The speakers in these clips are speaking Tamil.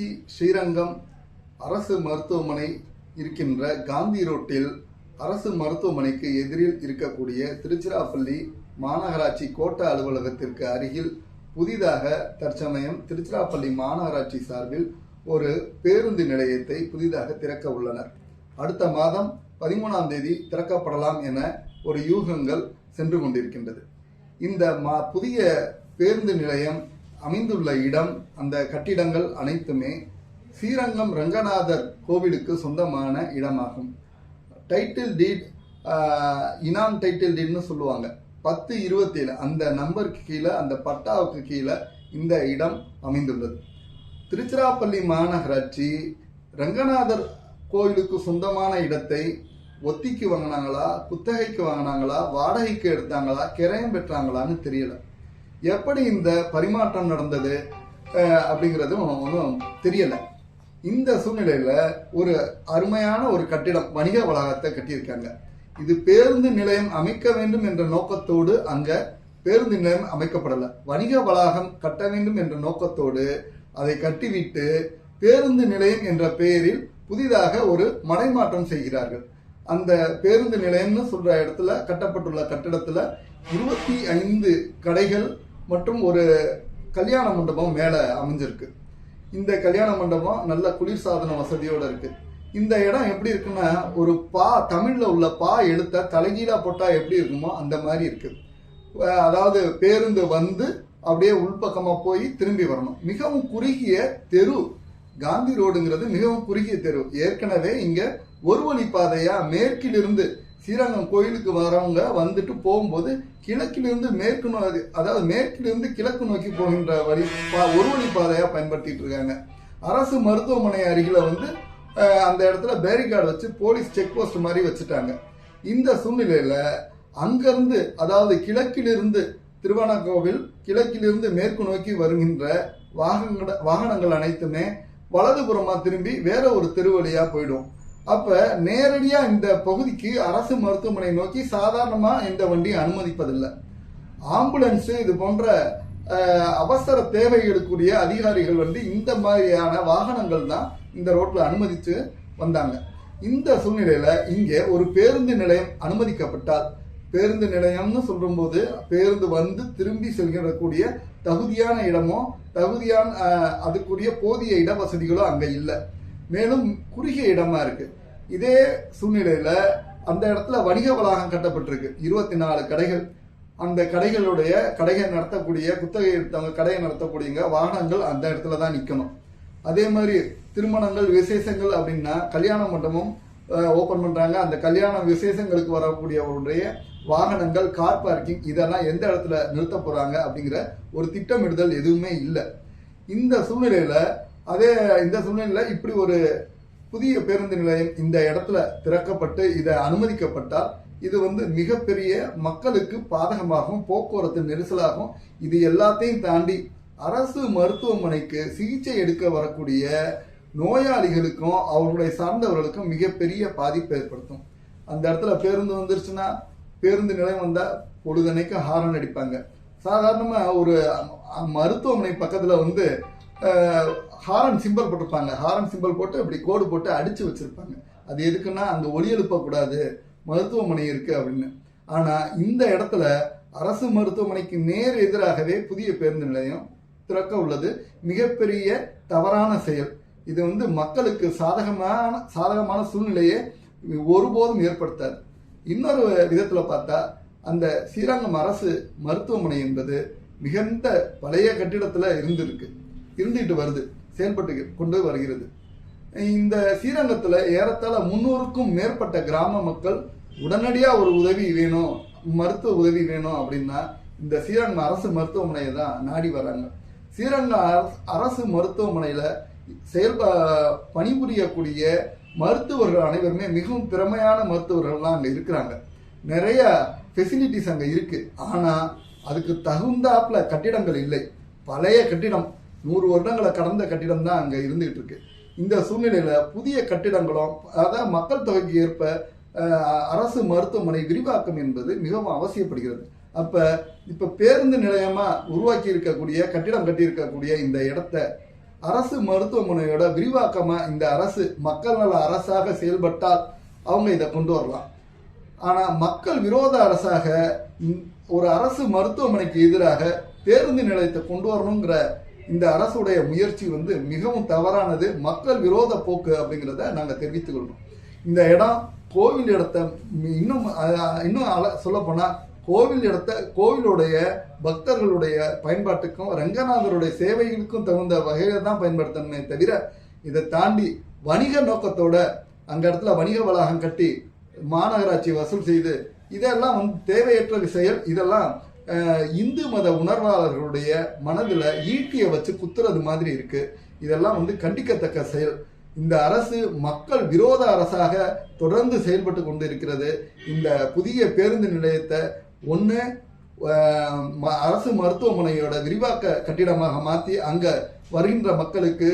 திருச்சி ஸ்ரீரங்கம் அரசு மருத்துவமனை இருக்கின்ற காந்தி ரோட்டில் அரசு மருத்துவமனைக்கு எதிரில் இருக்கக்கூடிய திருச்சிராப்பள்ளி மாநகராட்சி கோட்ட அலுவலகத்திற்கு அருகில் புதிதாக தற்சமயம் திருச்சிராப்பள்ளி மாநகராட்சி சார்பில் ஒரு பேருந்து நிலையத்தை புதிதாக திறக்க உள்ளனர். அடுத்த மாதம் பதிமூணாம் தேதி திறக்கப்படலாம் என ஒரு யூகங்கள் சென்று கொண்டிருக்கின்றது. இந்த மா புதிய பேருந்து நிலையம் அமைந்துள்ள இடம் அந்த கட்டிடங்கள் அனைத்துமே ஸ்ரீரங்கம் ரங்கநாதர் கோவிலுக்கு சொந்தமான இடமாகும். டைட்டில் டீட் இனாம் டைட்டில் டீட்னு சொல்லுவாங்க. பத்து இருபத்தேழு அந்த நம்பருக்கு கீழே அந்த பட்டாவுக்கு கீழே இந்த இடம் அமைந்துள்ளது. திருச்சிராப்பள்ளி மாநகராட்சி ரங்கநாதர் கோயிலுக்கு சொந்தமான இடத்தை ஒத்திக்கு வாங்கினாங்களா குத்தகைக்கு வாங்கினாங்களா வாடகைக்கு எடுத்தாங்களா கிரயம் பெற்றாங்களான்னு தெரியல. எப்படி இந்த பரிமாற்றம் நடந்தது அஹ், அப்படிங்கிறதும் ஒன்றும் தெரியலை. இந்த சூழ்நிலையில் ஒரு அருமையான ஒரு கட்டிடம் வணிக வளாகத்தை கட்டியிருக்காங்க. இது பேருந்து நிலையம் அமைக்க வேண்டும் என்ற நோக்கத்தோடு அங்கே பேருந்து நிலையம் அமைக்கப்படலை. வணிக வளாகம் கட்ட வேண்டும் என்ற நோக்கத்தோடு அதை கட்டிவிட்டு பேருந்து நிலையம் என்ற பெயரில் புதிதாக ஒரு மடைமாற்றம் செய்கிறார்கள். அந்த பேருந்து நிலையம்னு சொல்ற இடத்துல கட்டப்பட்டுள்ள கட்டிடத்துல இருபத்தி ஐந்து கடைகள் மற்றும் ஒரு கல்யாண மண்டபம் மேலே அமைஞ்சிருக்கு. இந்த கல்யாண மண்டபம் நல்ல குளிர்சாதன வசதியோடு இருக்கு. இந்த இடம் எப்படி இருக்குன்னா ஒரு பா தமிழில் உள்ள பா எழுத்த தலைகீழா போட்டால் எப்படி இருக்குமோ அந்த மாதிரி இருக்கு. அதாவது பேருந்து வந்து அப்படியே உள்பக்கமாக போய் திரும்பி வரணும். மிகவும் குறுகிய தெரு காந்தி ரோடுங்கிறது மிகவும் குறுகிய தெரு. ஏற்கனவே இங்கே ஒரு வழி பாதையாக மேற்கிலிருந்து ஸ்ரீரங்கம் கோயிலுக்கு வரவங்க வந்துட்டு போகும்போது கிழக்கிலிருந்து மேற்கு நோக்கி அதாவது மேற்கிலிருந்து கிழக்கு நோக்கி போகின்ற வழி பா- ஒரு வழி பாதையாக பயன்படுத்திட்டு இருக்காங்க. அரசு மருத்துவமனை அருகில் வந்து அந்த இடத்துல பேரிகார்டு வச்சு போலீஸ் செக் போஸ்ட் மாதிரி வச்சுட்டாங்க. இந்த சூழ்நிலையில் அங்கேருந்து அதாவது கிழக்கிலிருந்து திருவண்ணாக்கோவில் கிழக்கிலிருந்து மேற்கு நோக்கி வருகின்ற வாகனங்கள் வாகனங்கள் அனைத்துமே வலதுபுறமாக திரும்பி வேற ஒரு தெருவழியாக போயிடும். அப்ப நேரடியா இந்த பகுதிக்கு அரசு மருத்துவமனை நோக்கி சாதாரணமா இந்த வண்டி அனுமதிப்பதில்லை. ஆம்புலன்ஸ் இது போன்ற அவசர தேவைகளுக்குரிய அதிகாரிகள் வந்து இந்த மாதிரியான வாகனங்கள் தான் இந்த ரோட்ல அனுமதித்து வந்தாங்க. இந்த சூழ்நிலையில இங்கே ஒரு பேருந்து நிலையம் அனுமதிக்கப்பட்டால் பேருந்து நிலையம்னு சொல்லும்போது பேருந்து வந்து திரும்பி செல்கிறக்கூடிய தகுதியான இடமோ தகுதியான அதுக்குரிய போதிய இட வசதிகளோ அங்கே இல்லை. மேலும் குறுகிய இடமா இருக்கு. இதே சூழ்நிலையில அந்த இடத்துல வணிக வளாகம் கட்டப்பட்டிருக்கு. இருபத்தி நாலு கடைகள். அந்த கடைகளுடைய கடைகள் நடத்தக்கூடிய குத்தகை எடுத்தவங்க கடையை நடத்தக்கூடியங்க வாகனங்கள் அந்த இடத்துல தான் நிற்கணும் அதே மாதிரி திருமணங்கள் விசேஷங்கள் அப்படின்னா கல்யாண மண்டபம் ஓப்பன் பண்ணுறாங்க அந்த கல்யாண விசேஷங்களுக்கு வரக்கூடியவருடைய வாகனங்கள் கார் பார்க்கிங் இதெல்லாம் எந்த இடத்துல நிறுத்த போகிறாங்க அப்படிங்கிற ஒரு திட்டமிடுதல் எதுவுமே இல்லை. இந்த சூழ்நிலையில் அதே இந்த சூழ்நிலையில் இப்படி ஒரு புதிய பேருந்து நிலையம் இந்த இடத்துல திறக்கப்பட்டு இதை அனுமதிக்கப்பட்டால் இது வந்து மிகப்பெரிய மக்களுக்கு பாதகமாகவும் போக்குவரத்து நெரிசலாகும் இது எல்லாத்தையும் தாண்டி அரசு மருத்துவமனைக்கு சிகிச்சை எடுக்க வரக்கூடிய நோயாளிகளுக்கும் அவர்களுடைய சார்ந்தவர்களுக்கும் மிகப்பெரிய பாதிப்பு ஏற்படுத்தும். அந்த இடத்துல பேருந்து வந்துருச்சுன்னா பேருந்து நிலையம் வந்தால் பொழுதனைக்கு ஹாரன் அடிப்பாங்க. சாதாரணமாக ஒரு அ- மருத்துவமனை பக்கத்தில் வந்து ஹாரன் சிம்பல் போட்டிருப்பாங்க. ஹாரன் சிம்பல் போட்டு அப்படி கோடு போட்டு அடிச்சு வச்சிருப்பாங்க. அது எதுக்குன்னா அந்த ஒலி எழுப்பக்கூடாது. மருத்துவமனை இருக்கு அப்படின்னு. ஆனா இந்த இடத்துல அரசு மருத்துவமனைக்கு நேர் எதிராகவே புதிய பேருந்து நிலையம் திறக்க உள்ளது. மிகப்பெரிய தவறான செயல். இது வந்து மக்களுக்கு சாதகமான சாதகமான சூழ்நிலையை ஒருபோதும் ஏற்படுத்தாது. இன்னொரு விதத்தில் பார்த்தா அந்த ஸ்ரீரங்கம் அரசு மருத்துவமனை என்பது மிகுந்த பழைய கட்டிடத்தில் இருந்திருக்கு. இருந்துட்டு வருது செயல்பட்டு கொண்டு வருகிறது. இந்த ஸ்ரீரங்கத்தில் ஏறத்தாழ முன்னூறுக்கும் மேற்பட்ட கிராம மக்கள் உடனடியாக ஒரு உதவி வேணும் மருத்துவ உதவி வேணும் அப்படின்னா இந்த ஸ்ரீரங்கம் அரசு மருத்துவமனையை தான் நாடி வராங்க. ஸ்ரீரங்கம் அரசு- அரசு செயல்ப பணிபுரியக்கூடிய மருத்துவர்கள் அனைவருமே மிகவும் திறமையான மருத்துவர்கள்லாம் அங்கே இருக்கிறாங்க. நிறைய ஃபெசிலிட்டிஸ் அங்கே இருக்குது ஆனால் அதுக்கு தகுந்தாப்பில் கட்டிடங்கள் இல்லை. பழைய கட்டிடம் நூறு வருடங்களை கடந்த கட்டிடம் தான் அங்கே இருந்துகிட்டு இருக்கு. இந்த சூழ்நிலையில் புதிய கட்டிடங்களும் அதாவது மக்கள் தொகைக்கு ஏற்ப அரசு மருத்துவமனை விரிவாக்கம் என்பது மிகவும் அவசியப்படுகிறது. அப்போ இப்போ பேருந்து நிலையமாக உருவாக்கி இருக்கக்கூடிய கட்டிடம் கட்டியிருக்கக்கூடிய இந்த இடத்த அரசு மருத்துவமனையோட விரிவாக்கமாக இந்த அரசு மக்கள் நல அரசாக செயல்பட்டால் அவங்க இதை கொண்டு வரலாம். ஆனால் மக்கள் விரோத அரசாக ஒரு அரசு மருத்துவமனைக்கு எதிராக பேருந்து நிலையத்தை கொண்டு வரணுங்கிற இந்த அரசுடைய முயற்சி வந்து மிகவும் தவறானது மக்கள் விரோத போக்கு அப்படிங்கிறத நாங்கள் தெரிவித்துக் கொள்றோம். இந்த இடம் கோவில் இடத்த இன்னும் இன்னும் அல சொல்லப்போனால் கோவில் இடத்த கோவிலுடைய பக்தர்களுடைய பயன்பாட்டுக்கும் ரங்கநாதருடைய சேவைகளுக்கும் தகுந்த வகையில தான் பயன்படுத்தணுமே தவிர இதை தாண்டி வணிக நோக்கத்தோட அங்க இடத்துல வணிக வளாகம் கட்டி மாநகராட்சி வசூல் செய்து இதெல்லாம் வந்து தேவையற்ற செயல் இதெல்லாம் இந்து மத உணர்வாளர்களுடைய மனதில் ஈட்டியை வச்சு குத்துறது மாதிரி இருக்கு. இதெல்லாம் வந்து கண்டிக்கத்தக்க செயல். இந்த அரசு மக்கள் விரோத அரசாக தொடர்ந்து செயல்பட்டு கொண்டு இருக்கிறது இந்த புதிய பேருந்து நிலையத்தை ஒன்று அரசு மருத்துவமனையோட விரிவாக்க கட்டிடமாக மாற்றி அங்கே வருகின்ற மக்களுக்கு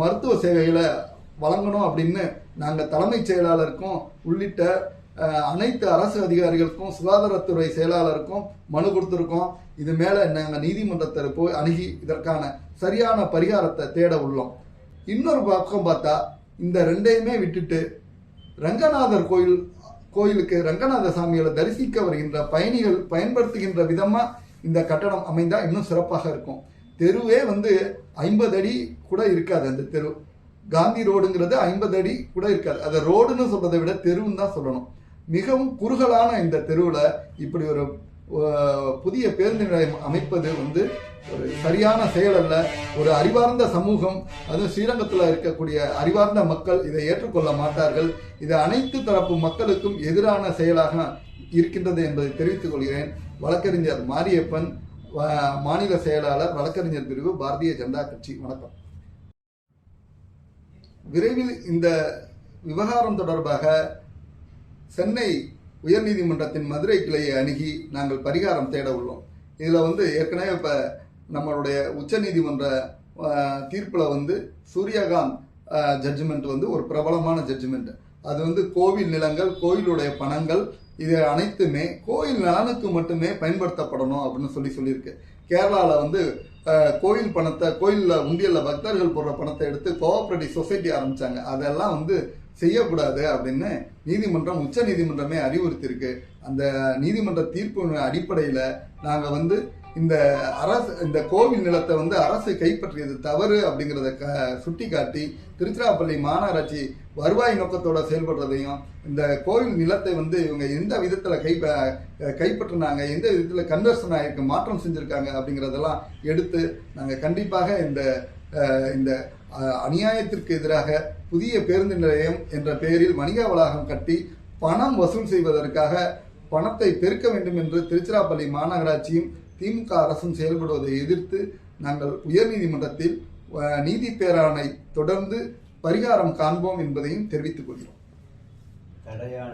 மருத்துவ சேவைகளை வழங்கணும் அப்படின்னு நாங்கள் தலைமைச் செயலாளருக்கும் உள்ளிட்ட அனைத்து அரசு அதிகாரிகளுக்கும் சுகாதாரத்துறை செயலாளருக்கும் மனு கொடுத்துருக்கோம். இது மேலே நாங்கள் நீதிமன்றத்தில் போய் அணுகி இதற்கான சரியான பரிகாரத்தை தேட உள்ளோம். இன்னொரு பக்கம் பார்த்தா இந்த ரெண்டையுமே விட்டுட்டு ரங்கநாதர் கோயில் கோயிலுக்கு ரங்கநாத சாமிகளை தரிசிக்க வருகின்ற பயணிகள் பயன்படுத்துகின்ற விதமாக இந்த கட்டடம் அமைந்தால் இன்னும் சிறப்பாக இருக்கும். தெருவே வந்து ஐம்பது அடி கூட இருக்காது அந்த தெரு. காந்தி ரோடுங்கிறது ஐம்பது அடி கூட இருக்காது. அதை ரோடுன்னு சொல்றதை விட தெருவுன்னு தான் சொல்லணும். மிகவும் குறுகலான இந்த தெருவில் இப்படி ஒரு புதிய பேருந்து நிலையம் அமைப்பது வந்து ஒரு சரியான செயல் அல்ல. ஒரு அறிவார்ந்த சமூகம் அதுவும் ஸ்ரீரங்கத்தில் இருக்கக்கூடிய அறிவார்ந்த மக்கள் இதை ஏற்றுக்கொள்ள மாட்டார்கள். இது அனைத்து தரப்பு மக்களுக்கும் எதிரான செயலாக இருக்கின்றது என்பதை தெரிவித்துக் கொள்கிறேன். வழக்கறிஞர் மாரியப்பன் மாநில செயலாளர் வழக்கறிஞர் பிரிவு பாரதிய ஜனதா கட்சி. வணக்கம். விரைவில் இந்த விவகாரம் தொடர்பாக சென்னை உயர்நீதிமன்றத்தின் மதுரை கிளையை அணுகி நாங்கள் பரிகாரம் தேட உள்ளோம். இதில் வந்து ஏற்கனவே இப்போ நம்மளுடைய உச்சநீதிமன்ற தீர்ப்பில் வந்து சூரியகாந்த் ஜட்ஜ்மெண்ட் வந்து ஒரு பிரபலமான ஜட்ஜ்மெண்ட் அது வந்து கோவில் நிலங்கள் கோயிலுடைய பணங்கள் இது அனைத்துமே கோயில் நலனுக்கு மட்டுமே பயன்படுத்தப்படணும் அப்படின்னு சொல்லி சொல்லியிருக்கு. கேரளாவில் வந்து கோயில் பணத்தை கோயிலில் உண்டியலில் பக்தர்கள் போடுற பணத்தை எடுத்து கோஆபரேட்டிவ் சொசைட்டி ஆரம்பித்தாங்க அதெல்லாம் வந்து செய்யக்கூடாது அப்படின்னு நீதிமன்றம் உச்ச நீதிமன்றமே அறிவுறுத்தியிருக்கு. அந்த நீதிமன்ற தீர்ப்பு அடிப்படையில் நாங்கள் வந்து இந்த அரசு இந்த கோவில் நிலத்தை வந்து அரசு கைப்பற்றியது தவறு அப்படிங்கிறத க சுட்டி காட்டி திருச்சிராப்பள்ளி மாநகராட்சி வருவாய் நோக்கத்தோட செயல்படுறதையும் இந்த கோவில் நிலத்தை வந்து இவங்க எந்த விதத்தில் கை கைப்பற்றினாங்க எந்த விதத்தில் கன்வர்ஷன் ஆகிருக்கு மாற்றம் செஞ்சுருக்காங்க அப்படிங்கிறதெல்லாம் எடுத்து நாங்கள் கண்டிப்பாக இந்த இந்த அநியாயத்திற்கு எதிராக புதிய பேருந்து நிலையம் என்ற பெயரில் வணிக வளாகம் கட்டி பணம் வசூல் செய்வதற்காக பணத்தை பெருக்க வேண்டும் என்று திருச்சிராப்பள்ளி மாநகராட்சியும் திமுக அரசும் செயல்படுவதை எதிர்த்து நாங்கள் உயர்நீதிமன்றத்தில் நீதி பேராணை தொடர்ந்து பரிகாரம் காண்போம் என்பதையும் தெரிவித்துக் கொள்கிறோம்.